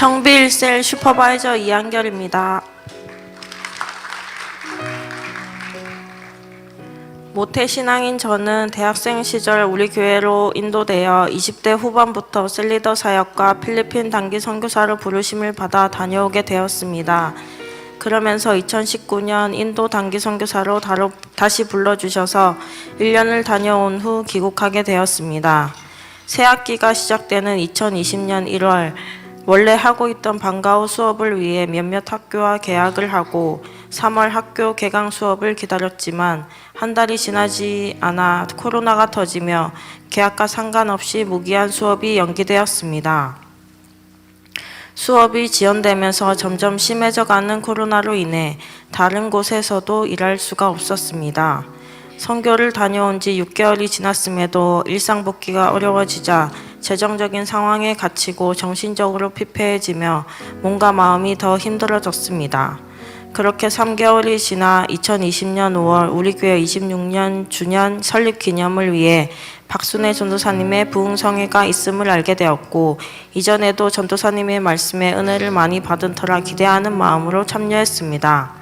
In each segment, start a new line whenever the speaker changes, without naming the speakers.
청빌셀 슈퍼바이저 이한결입니다. 모태 신앙인 저는 대학생 시절 우리 교회로 인도되어 20대 후반부터 셀리더 사역과 필리핀 단기 선교사로 부르심을 받아 다녀오게 되었습니다. 그러면서 2019년 인도 단기 선교사로 다시 불러주셔서 1년을 다녀온 후 귀국하게 되었습니다. 새 학기가 시작되는 2020년 1월 원래 하고 있던 방과후 수업을 위해 몇몇 학교와 계약을 하고 3월 학교 개강 수업을 기다렸지만 한 달이 지나지 않아 코로나가 터지며 계약과 상관없이 무기한 수업이 연기되었습니다. 수업이 지연되면서 점점 심해져가는 코로나로 인해 다른 곳에서도 일할 수가 없었습니다. 선교를 다녀온 지 6개월이 지났음에도 일상 복귀가 어려워지자 재정적인 상황에 갇히고 정신적으로 피폐해지며 몸과 마음이 더 힘들어졌습니다. 그렇게 3개월이 지나 2020년 5월 우리 교회 26년 주년 설립 기념을 위해 박순애 전도사님의 부흥성회가 있음을 알게 되었고 이전에도 전도사님의 말씀에 은혜를 많이 받은 터라 기대하는 마음으로 참여했습니다.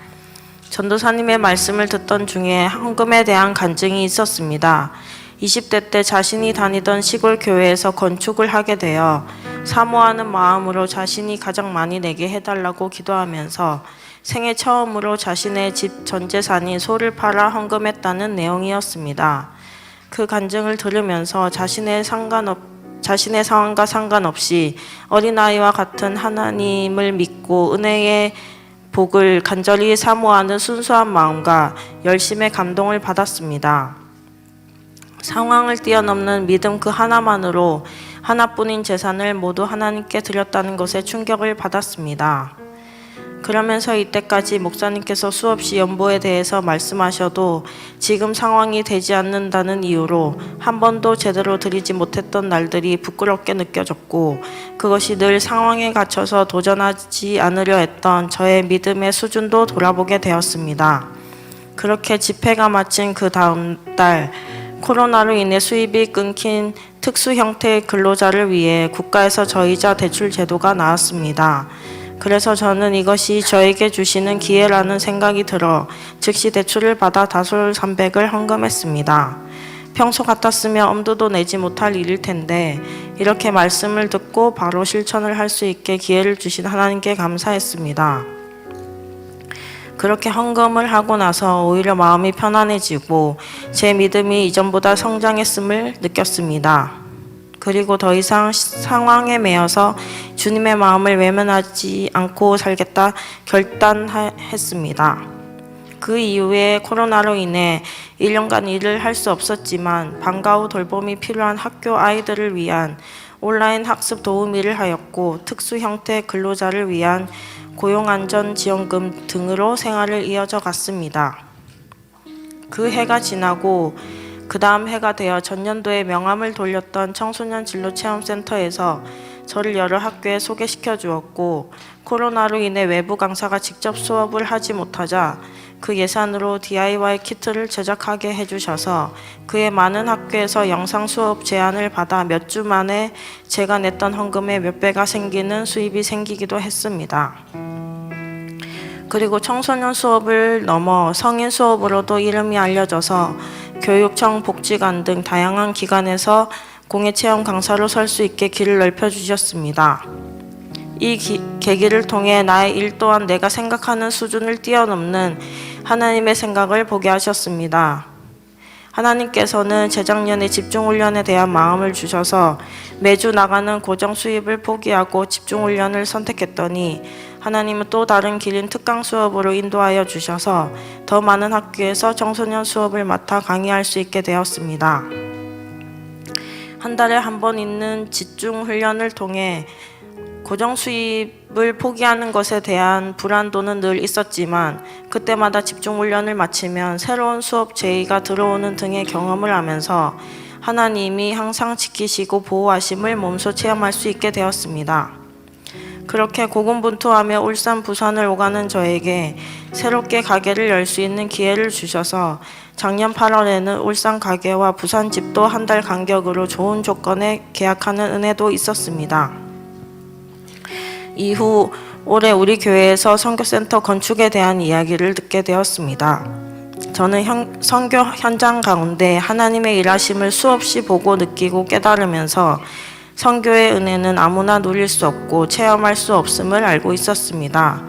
전도사님의 말씀을 듣던 중에 헌금에 대한 간증이 있었습니다. 20대 때 자신이 다니던 시골 교회에서 건축을 하게 되어 사모하는 마음으로 자신이 가장 많이 내게 해달라고 기도하면서 생애 처음으로 자신의 집 전 재산인 소를 팔아 헌금했다는 내용이었습니다. 그 간증을 들으면서 자신의 상관없 자신의 상황과 상관없이 어린아이와 같은 하나님을 믿고 은혜의 복을 간절히 사모하는 순수한 마음과 열심의 감동을 받았습니다. 상황을 뛰어넘는 믿음 그 하나만으로 하나뿐인 재산을 모두 하나님께 드렸다는 것에 충격을 받았습니다. 그러면서 이때까지 목사님께서 수없이 연보에 대해서 말씀하셔도 지금 상황이 되지 않는다는 이유로 한 번도 제대로 드리지 못했던 날들이 부끄럽게 느껴졌고 그것이 늘 상황에 갇혀서 도전하지 않으려 했던 저의 믿음의 수준도 돌아보게 되었습니다. 그렇게 집회가 마친 그 다음 달 코로나로 인해 수입이 끊긴 특수 형태의 근로자를 위해 국가에서 저이자 대출 제도가 나왔습니다. 그래서 저는 이것이 저에게 주시는 기회라는 생각이 들어 즉시 대출을 받아 다솔 300을 헌금했습니다. 평소 같았으면 엄두도 내지 못할 일일 텐데 이렇게 말씀을 듣고 바로 실천을 할 수 있게 기회를 주신 하나님께 감사했습니다. 그렇게 헌금을 하고 나서 오히려 마음이 편안해지고 제 믿음이 이전보다 성장했음을 느꼈습니다. 그리고 더 이상 상황에 매여서 주님의 마음을 외면하지 않고 살겠다 결단했습니다. 그 이후에 코로나로 인해 1년간 일을 할 수 없었지만 방과 후 돌봄이 필요한 학교 아이들을 위한 온라인 학습 도우미를 하였고 특수 형태 근로자를 위한 고용안전지원금 등으로 생활을 이어져 갔습니다. 그 해가 지나고 그 다음 해가 되어 전년도에 명함을 돌렸던 청소년 진로 체험센터에서 저를 여러 학교에 소개시켜 주었고 코로나로 인해 외부 강사가 직접 수업을 하지 못하자 그 예산으로 DIY 키트를 제작하게 해주셔서 그의 많은 학교에서 영상 수업 제안을 받아 몇 주 만에 제가 냈던 헌금의 몇 배가 생기는 수입이 생기기도 했습니다. 그리고 청소년 수업을 넘어 성인 수업으로도 이름이 알려져서 교육청 복지관 등 다양한 기관에서 공예 체험 강사로 설 수 있게 길을 넓혀 주셨습니다. 이 기- 계기를 통해 나의 일 또한 내가 생각하는 수준을 뛰어넘는 하나님의 생각을 보게 하셨습니다. 하나님께서는 재작년에 집중훈련에 대한 마음을 주셔서 매주 나가는 고정 수입을 포기하고 집중훈련을 선택했더니 하나님은 또 다른 길인 특강 수업으로 인도하여 주셔서 더 많은 학교에서 청소년 수업을 맡아 강의할 수 있게 되었습니다. 한 달에 한 번 있는 집중 훈련을 통해 고정 수입을 포기하는 것에 대한 불안도는 늘 있었지만 그때마다 집중 훈련을 마치면 새로운 수업 제의가 들어오는 등의 경험을 하면서 하나님이 항상 지키시고 보호하심을 몸소 체험할 수 있게 되었습니다. 그렇게 고군분투하며 울산 부산을 오가는 저에게 새롭게 가게를 열 수 있는 기회를 주셔서 작년 8월에는 울산 가게와 부산 집도 한 달 간격으로 좋은 조건에 계약하는 은혜도 있었습니다. 이후 올해 우리 교회에서 선교센터 건축에 대한 이야기를 듣게 되었습니다. 저는 현, 선교 현장 가운데 하나님의 일하심을 수없이 보고 느끼고 깨달으면서 선교의 은혜는 아무나 누릴 수 없고 체험할 수 없음을 알고 있었습니다.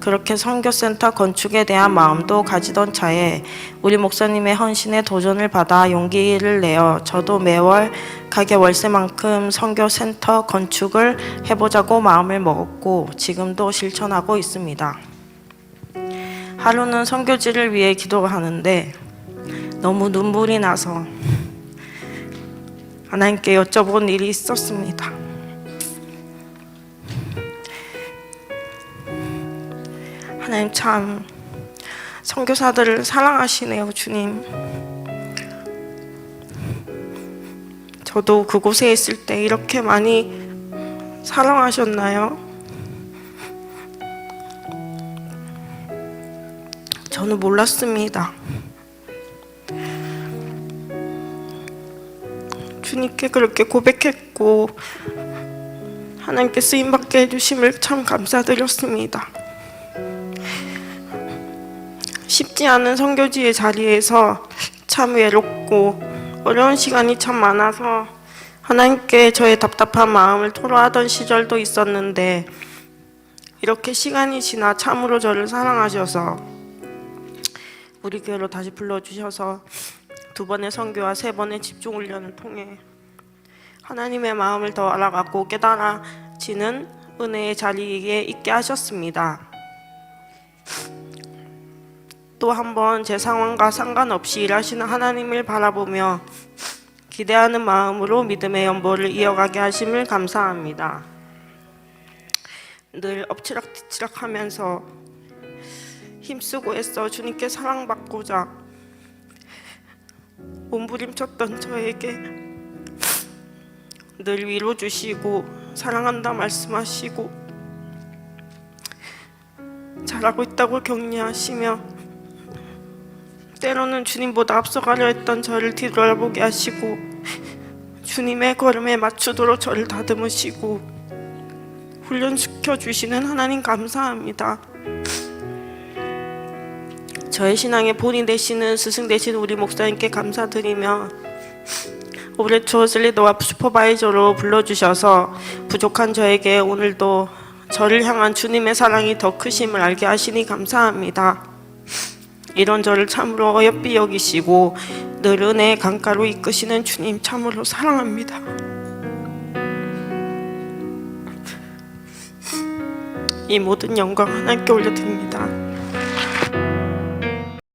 그렇게 선교센터 건축에 대한 마음도 가지던 차에 우리 목사님의 헌신에 도전을 받아 용기를 내어 저도 매월 가게 월세만큼 선교센터 건축을 해보자고 마음을 먹었고 지금도 실천하고 있습니다. 하루는 선교지를 위해 기도하는데 너무 눈물이 나서 하나님께 여쭤본 일이 있었습니다. 하나님 참 선교사들을 사랑하시네요, 주님. 저도 그곳에 있을 때 이렇게 많이 사랑하셨나요? 저는 몰랐습니다. 주님께 그렇게 고백했고 하나님께 쓰임 받게 해주심을 참 감사드렸습니다. 쉽지 않은 선교지의 자리에서 참 외롭고 어려운 시간이 참 많아서 하나님께 저의 답답한 마음을 토로하던 시절도 있었는데 이렇게 시간이 지나 참으로 저를 사랑하셔서 우리 교회로 다시 불러주셔서 두 번의 선교와 세 번의 집중 훈련을 통해 하나님의 마음을 더 알아가고 깨달아지는 은혜의 자리에 있게 하셨습니다. 또 한 번 제 상황과 상관없이 일하시는 하나님을 바라보며 기대하는 마음으로 믿음의 연보를 이어가게 하심을 감사합니다. 늘 엎치락뒤치락 하면서 힘쓰고 애써 주님께 사랑받고자 몸부림쳤던 저에게 늘 위로 주시고 사랑한다 말씀하시고 잘하고 있다고 격려하시며 때로는 주님보다 앞서가려 했던 저를 뒤돌아보게 하시고 주님의 걸음에 맞추도록 저를 다듬으시고 훈련시켜 주시는 하나님 감사합니다. 저의 신앙의 본이 되시는 스승 되신 우리 목사님께 감사드리며 올해 초슬 리더와 슈퍼바이저로 불러주셔서 부족한 저에게 오늘도 저를 향한 주님의 사랑이 더 크심을 알게 하시니 감사합니다. 이런 저를 참으로 어여삐 여기시고 늘 은혜의 강가로 이끄시는 주님 참으로 사랑합니다. 이 모든 영광 하나님께 올려드립니다.